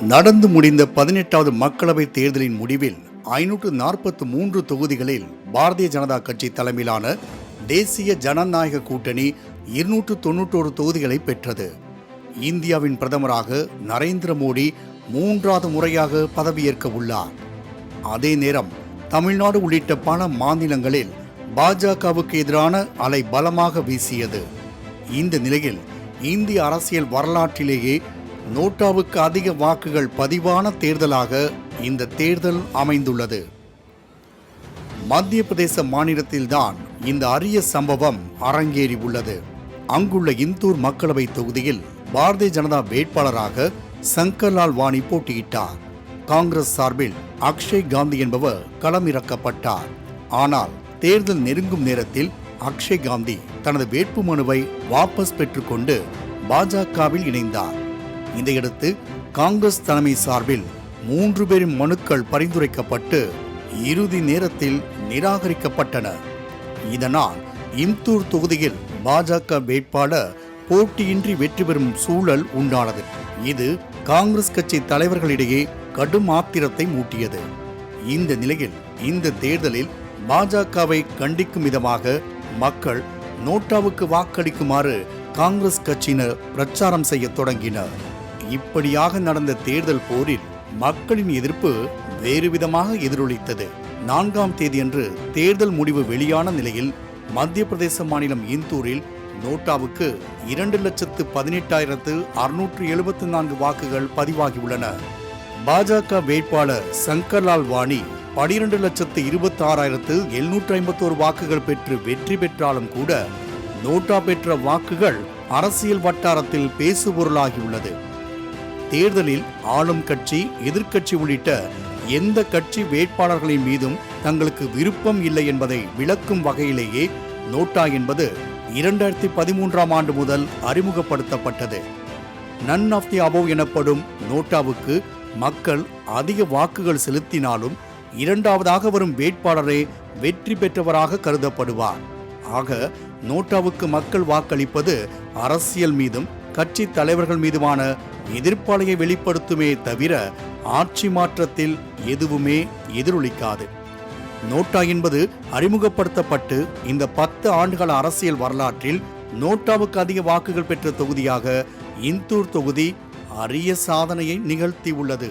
நடந்து முடிந்த பதினெட்டாவது மக்களவைத் தேர்தலின் முடிவில் ஐநூற்று நாற்பத்து மூன்று தொகுதிகளில் பாரதிய ஜனதா கட்சி தலைமையிலான தேசிய ஜனநாயக கூட்டணி இருநூற்று தொன்னூற்றோரு தொகுதிகளை பெற்றது. இந்தியாவின் பிரதமராக நரேந்திர மோடி மூன்றாவது முறையாக பதவியேற்க உள்ளார். அதே நேரம் தமிழ்நாடு உள்ளிட்ட பல மாநிலங்களில் பாஜகவுக்கு எதிரான அலை பலமாக வீசியது. இந்த நிலையில் இந்திய அரசியல் வரலாற்றிலேயே நோட்டாவுக்கு அதிக வாக்குகள் பதிவான தேர்தலாக இந்த தேர்தல் அமைந்துள்ளது. மத்திய பிரதேச மாநிலத்தில்தான் இந்த அரிய சம்பவம் அரங்கேறி உள்ளது. அங்குள்ள இந்தூர் மக்களவை தொகுதியில் பாரதிய ஜனதா வேட்பாளராக சங்கர்லால் வாணி போட்டியிட்டார். காங்கிரஸ் சார்பில் அக்ஷய் காந்தி என்பவர் களமிறக்கப்பட்டார். ஆனால் தேர்தல் நெருங்கும் நேரத்தில் அக்ஷய் காந்தி தனது வேட்புமனுவை வாபஸ் பெற்றுக்கொண்டு பாஜகவில் இணைந்தார். இதையடுத்து காங்கிரஸ் தலைமை சார்பில் மூன்று பேரின் மனுக்கள் பரிந்துரைக்கப்பட்டு இறுதி நேரத்தில் நிராகரிக்கப்பட்டன இதனால் இம்தூர் தொகுதியில் பாஜக வேட்பாளர் போட்டியின்றி வெற்றி பெறும் சூழல் உண்டானது. இது காங்கிரஸ் கட்சி தலைவர்களிடையே கடும் ஆத்திரத்தை மூட்டியது. இந்த நிலையில் இந்த தேர்தலில் பாஜகவை கண்டிக்கும் விதமாக மக்கள் நோட்டாவுக்கு வாக்களிக்குமாறு காங்கிரஸ் கட்சியினர் பிரச்சாரம் செய்ய தொடங்கினர். இப்படியாக நடந்த தேர்தல் போரில் மக்களின் எதிர்ப்பு வேறு விதமாக எதிரொலித்தது. நான்காம் தேதியன்று தேர்தல் முடிவு வெளியான நிலையில் மத்திய பிரதேச மாநிலம் இந்தூரில் நோட்டாவுக்கு இரண்டு லட்சத்து பதினெட்டாயிரத்து அறுநூற்று எழுபத்தி நான்கு வாக்குகள் பதிவாகியுள்ளன. பாஜக வேட்பாளர் சங்கர்லால் வாணி பனிரெண்டு லட்சத்து இருபத்தி ஆறாயிரத்து எழுநூற்று ஐம்பத்தோரு வாக்குகள் பெற்று வெற்றி பெற்றாலும் கூட நோட்டா பெற்ற வாக்குகள் அரசியல் வட்டாரத்தில் பேசுபொருளாகியுள்ளது. தேர்தலில் ஆளும் கட்சி எதிர்க்கட்சி உள்ளிட்ட எந்த கட்சி வேட்பாளர்களின் மீதும் தங்களுக்கு விருப்பம் இல்லை என்பதை விளக்கும் வகையிலேயே நோட்டா என்பது இரண்டாயிரத்தி பதிமூன்றாம் ஆண்டு முதல் அறிமுகப்படுத்தப்பட்டது. நன் ஆஃப் தி அபோவ் எனப்படும் நோட்டாவுக்கு மக்கள் அதிக வாக்குகள் செலுத்தினாலும் இரண்டாவதாக வரும் வேட்பாளரே வெற்றி பெற்றவராக கருதப்படுவார். ஆக நோட்டாவுக்கு மக்கள் வாக்களிப்பது அரசியல் மீதும் கட்சி தலைவர்கள் மீதுமான எதிர்ப்பாளையை வெளிப்படுத்துமே தவிர ஆட்சி மாற்றத்தில் எதுவுமே எதிரொலிக்காது. நோட்டா என்பது அறிமுகப்படுத்தப்பட்டு இந்த பத்து ஆண்டுகால அரசியல் வரலாற்றில் நோட்டாவுக்கு அதிக வாக்குகள் பெற்ற தொகுதியாக இந்தூர் தொகுதி அரிய சாதனையை நிகழ்த்தியுள்ளது.